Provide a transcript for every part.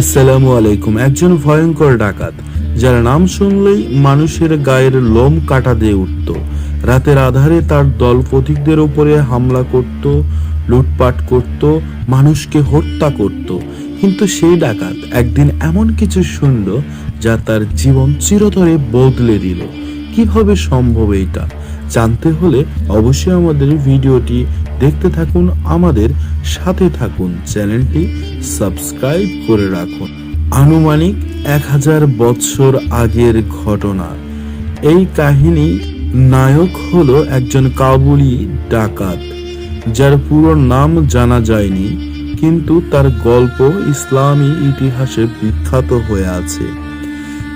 আসসালামু আলাইকুম। একজন ভয়ঙ্কর ডাকাত, যার নাম শুনলেই মানুষের গায়ের লোম কাটা দিয়ে উঠত। রাতের আধারে তার দল পথিকদের উপরে হামলা করত, লুটপাট করত, মানুষকে হত্যা করত। কিন্তু সেই ডাকাত একদিন এমন কিছু শুনল, যা তার জীবন চিরতরে বদলে দিল। কীভাবে সম্ভব এটা জানতে হলে অবশ্যই আমাদের ভিডিওটি দেখতে থাকুন, আমাদের সাথে থাকুন। চ্যানেলটি সাবস্ক্রাইব করে রাখুন। আনুমানিক এক হাজার বৎসর আগের ঘটনা। এই কাহিনী নায়ক হলো একজন কাবুলি ডাকাত, যার পুরো নাম জানা যায়নি, কিন্তু তার গল্প ইসলামী ইতিহাসে বিখ্যাত হয়ে আছে।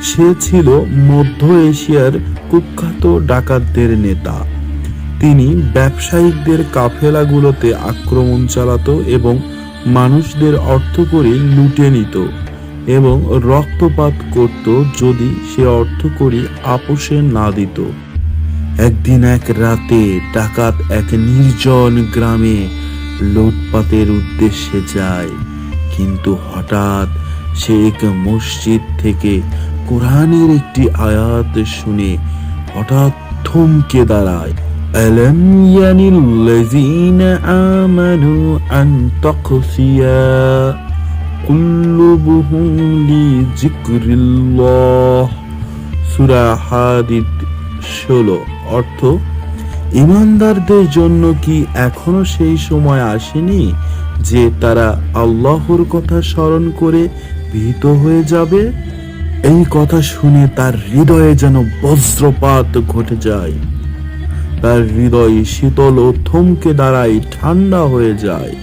সে ছিল মধ্য এশিয়ার কুখ্যাত ডাকাতদের নেতা। তিনি ব্যবসায়িকদের কাফেলাগুলোতে আক্রমণ চালাতো এবং মানুষদের অর্থ করে লুটে নিত এবং রক্তপাত করত যদি সে অর্থ করি আপোষে না দিত। একদিন এক রাতে ডাকাত এক নির্জন গ্রামে লুটপাতের উদ্দেশ্যে যায়, কিন্তু হঠাৎ সে এক মসজিদ থেকে কোরআনের একটি আয়াত শুনে হঠাৎ থমকে দাঁড়ায়। ألم ين الذين آمنوا أن تقسيا قلوبهم لذكر الله সূরা হাদিদ ষোলো অর্থ ইমানদারদের জন্য কি এখনো সেই সময় আসেনি যে তারা আল্লাহর কথা স্মরণ করে ভীত হয়ে যাবে এই কথা শুনে তার হৃদয়ে যেন বজ্রপাত ঘটে যায় তার হৃদয় শীতল ও থমকে দাঁড়ায়, ঠান্ডা হয়ে যায়।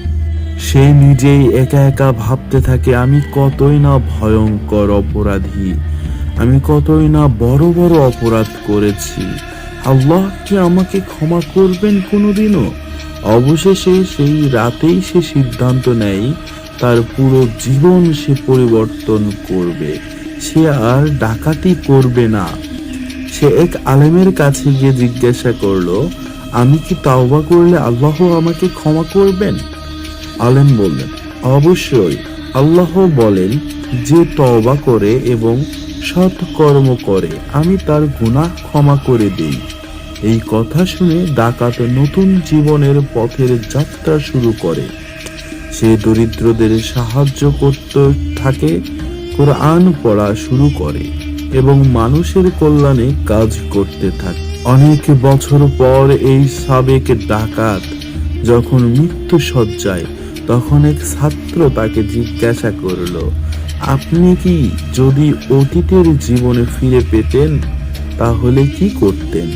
সে নিজেই একা একা ভাবতে থাকে, আমি কতই না ভয়ঙ্কর অপরাধী, আমি কতই না বড় বড় অপরাধ করেছি। আল্লাহ কি আমাকে ক্ষমা করবেন কোনোদিনও? অবশেষে সেই রাতেই সে সিদ্ধান্ত নেয়, তার পুরো জীবন সে পরিবর্তন করবে। সে আর ডাকাতি করবে না। সে এক আলেমের কাছে গিয়ে জিজ্ঞাসা করল, আমি কি তাওবা করলে আল্লাহ আমাকে ক্ষমা করবেন? আলেম বললেন, অবশ্যই। আল্লাহ বলেন, যে তওবা করে এবং সৎ কর্ম করে, আমি তার গুনাহ ক্ষমা করে দেই। এই কথা শুনে ডাকাত নতুন জীবনের পথের যাত্রা শুরু করে। সে দরিদ্রদের সাহায্য করতে থাকে, কোরআন পড়া শুরু করে। এবং মানুষের কল্যাণে কাজ করতে থাকে। অনেক বছর পর এই সাবেক ডাকাত যখন মৃত্যু সজ্জায়, তখন এক ছাত্র তাকে জিজ্ঞাসা করল, আপনি কি যদি অতীতের জীবনে ফিরে পেতেন, তাহলে কি করতেন?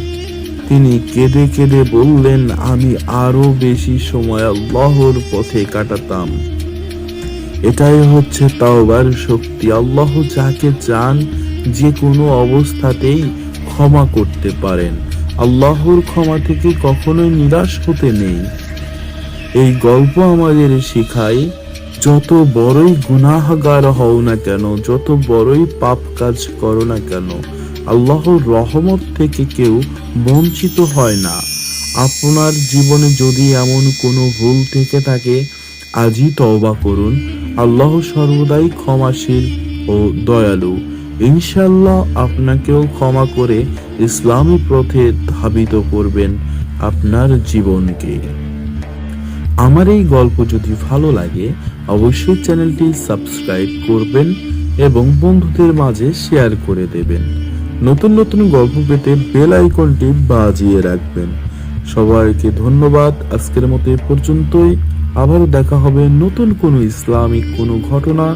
তিনি কেঁদে কেঁদে বললেন, আমি আরও বেশি সময় আল্লাহর পথে কাটাতাম। এটাই হচ্ছে তাওবার শক্তি। আল্লাহ যাকে চান যে কোনো অবস্থাতেই ক্ষমা করতে পারেন। আল্লাহর ক্ষমা থেকে কখনোই নিরাশ হতে নেই। এই গল্প আমাদের শেখায় যত বড়ই গুনাহগার হও না কেন, যত বড়ই পাপ কাজ করো না কেন, আল্লাহর রহমত থেকে কেউ বঞ্চিত হয় না। আপনার জীবনে যদি এমন কোনো ভুল থেকে থাকে, আজই তওবা করুন। আল্লাহ সর্বদাই ক্ষমাশীল ও দয়ালু। ইনশাল্লাহ আপনাকেও ক্ষমা করে ইসলামী পথে ধাবিত করবেন আপনার জীবনকে। আমার এই গল্প যদি ভালো লাগে, অবশ্যই চ্যানেলটি সাবস্ক্রাইব করবেন এবং বন্ধুদের মাঝে শেয়ার করে দেবেন। নতুন নতুন গল্প পেতে বেল আইকনটি বাজিয়ে রাখবেন। সবাইকে ধন্যবাদ। আজকের মতো এ পর্যন্তই। আবারও দেখা হবে নতুন কোনো ইসলামিক কোনো ঘটনা